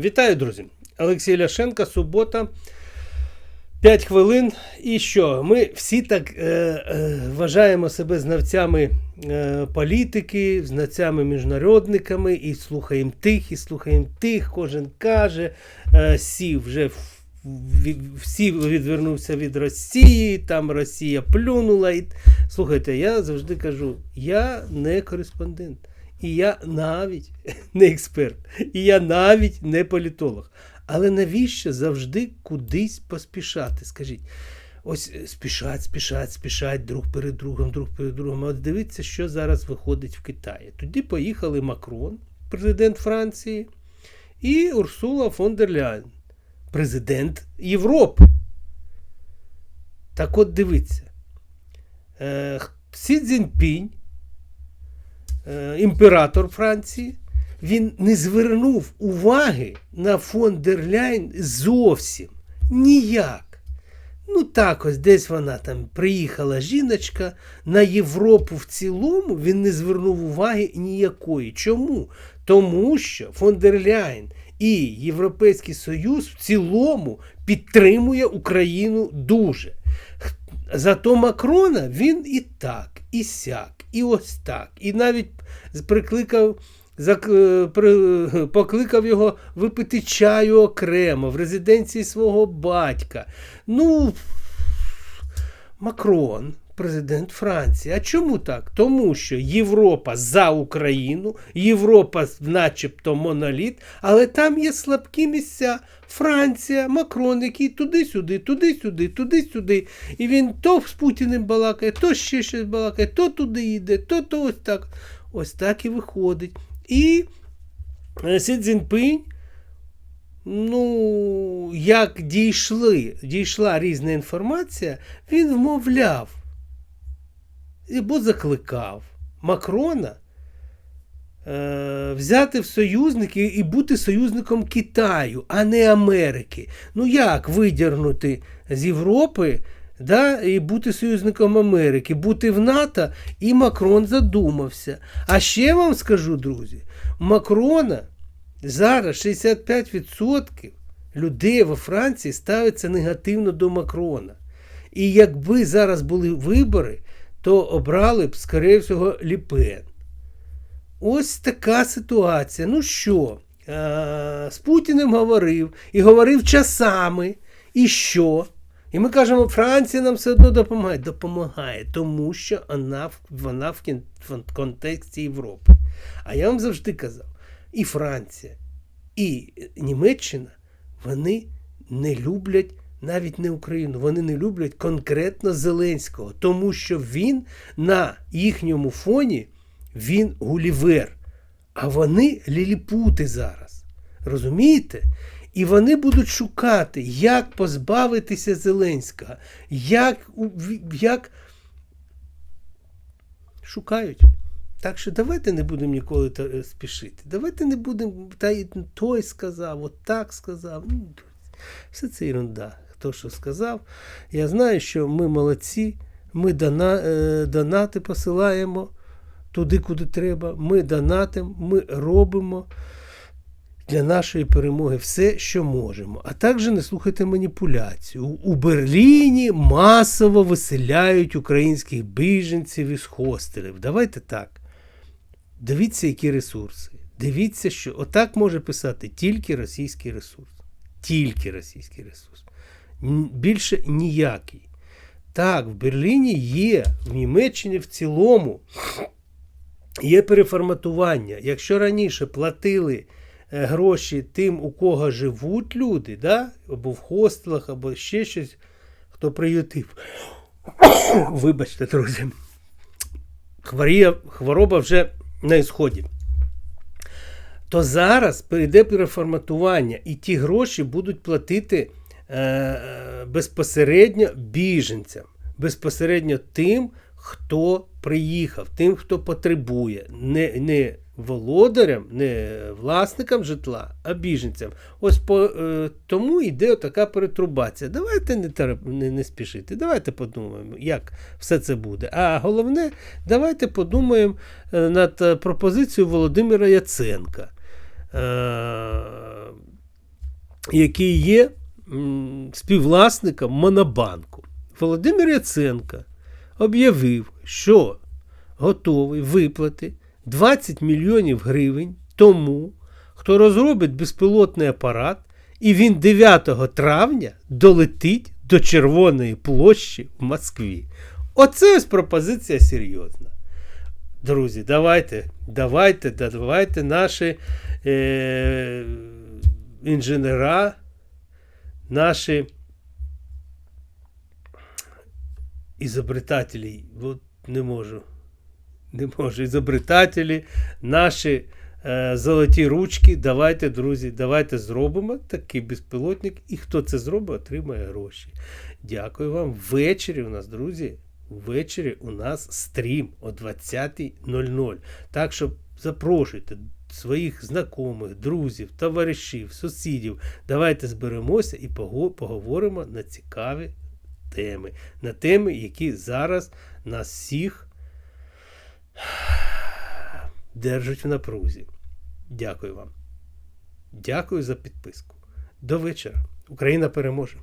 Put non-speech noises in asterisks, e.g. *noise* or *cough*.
Вітаю, друзі! Олексій Ляшенко, субота. 5 хвилин. І що? Ми всі так е, е, вважаємо себе знавцями е, політики, знавцями міжнародниками, і слухаємо тих, і слухаємо тих. Кожен каже, е, всі вже в- в- всі відвернувся від Росії, там Росія плюнула. І... Слухайте, я завжди кажу, я не кореспондент. І я навіть *laughs* не експерт, і я навіть не політолог. Але навіщо завжди кудись поспішати? Скажіть, ось е, спішать, спішать, спішать друг перед другом, друг перед другом. От дивіться, що зараз виходить в Китаї. Тоді поїхали Макрон, президент Франції, і Урсула фон дер Ляйн, президент Європи. Так от дивіться. Е, Сі Цзіньпінь, імператор Франції, він не звернув уваги на фон дер Ляйн зовсім ніяк. Ну так ось десь вона там приїхала жіночка на Європу в цілому він не звернув уваги ніякої. Чому? Тому що фон дер Ляйн і Європейський Союз в цілому підтримує Україну дуже. Зато Макрона він і так, і сяк, і ось так. І навіть прикликав, е, при- покликав його випити чаю окремо в резиденції свого батька. Ну, Макрон, президент Франції. А чому так? Тому що Європа за Україну, Європа начебто моноліт, але там є слабкі місця. Франція, Макрон, який туди-сюди, туди-сюди, туди-сюди. І він то з Путіним балакає, то ще щось балакає, то туди йде, то то ось так. Ось так і виходить. І е, Сі Цзіньпинь, ну, як дійшли, дійшла різна інформація, він вмовляв або закликав Макрона е, взяти в союзники і бути союзником Китаю, а не Америки. Ну як видірнути з Європи да, і бути союзником Америки, бути в НАТО, і Макрон задумався. А ще вам скажу, друзі, Макрона зараз 65% людей во Франції ставиться негативно до Макрона. І якби зараз були вибори, то обрали б, скоріше всього, Ліпен. Ось така ситуація. Ну що, з Путіним говорив і говорив часами. І що? І ми кажемо, Франція нам все одно допомагає. Допомагає, тому що вона, вона в контексті Європи. А я вам завжди казав, і Франція, і Німеччина, вони не люблять навіть не Україну, вони не люблять конкретно Зеленського, тому що він на їхньому фоні він Гулівер. А вони ліліпути зараз. Розумієте? І вони будуть шукати, як позбавитися Зеленського, як, як шукають. Так що давайте не будемо ніколи е, спішити. Давайте не будемо, та той сказав, от так сказав. Ну, все це ерунда. Хто що сказав. Я знаю, що ми молодці, ми дона, е, донати посилаємо туди, куди треба. Ми донатимо, ми робимо для нашої перемоги все, що можемо. А також не слухайте маніпуляцію. У Берліні масово виселяють українських біженців із хостелів. Давайте так. Дивіться, які ресурси. Дивіться, що отак може писати тільки російський ресурс. Тільки російський ресурс. Більше ніякий. Так, в Берліні є, в Німеччині в цілому є переформатування. Якщо раніше платили е, гроші тим, у кого живуть люди, да? або в хостелах, або ще щось, хто приютив. *coughs* Вибачте, друзі. Хворія, хвороба вже на ісході. То зараз прийде переформатування, і ті гроші будуть платити е, безпосередньо біженцям, безпосередньо тим, хто приїхав, тим, хто потребує, не, не володарям, не власникам житла, а біженцям. Ось по, е, тому йде така перетрубація. Давайте не, терп- не, не спішити, давайте подумаємо, як все це буде. А головне, давайте подумаємо е, над е, пропозицією Володимира Яценка. Е, який є співвласником Монобанку. Володимир Яценко об'явив, що готовий виплати 20 мільйонів гривень тому, хто розробить безпілотний апарат, і він 9 травня долетить до Червоної площі в Москві. Оце ось пропозиція серйозна. Друзі, давайте, давайте, давайте наші е, інженера, наші ізобретателі, от не можу, не можу, ізобретателі, наші е, золоті ручки, давайте, друзі, давайте зробимо такий безпілотник, і хто це зробить, отримає гроші. Дякую вам. Ввечері у нас, друзі, ввечері у нас стрім о 20.00. Так що запрошуйте своїх знайомих, друзів, товаришів, сусідів. Давайте зберемося і поговоримо на цікаві теми. На теми, які зараз нас всіх держать в напрузі. Дякую вам. Дякую за підписку. До вечора. Україна переможе.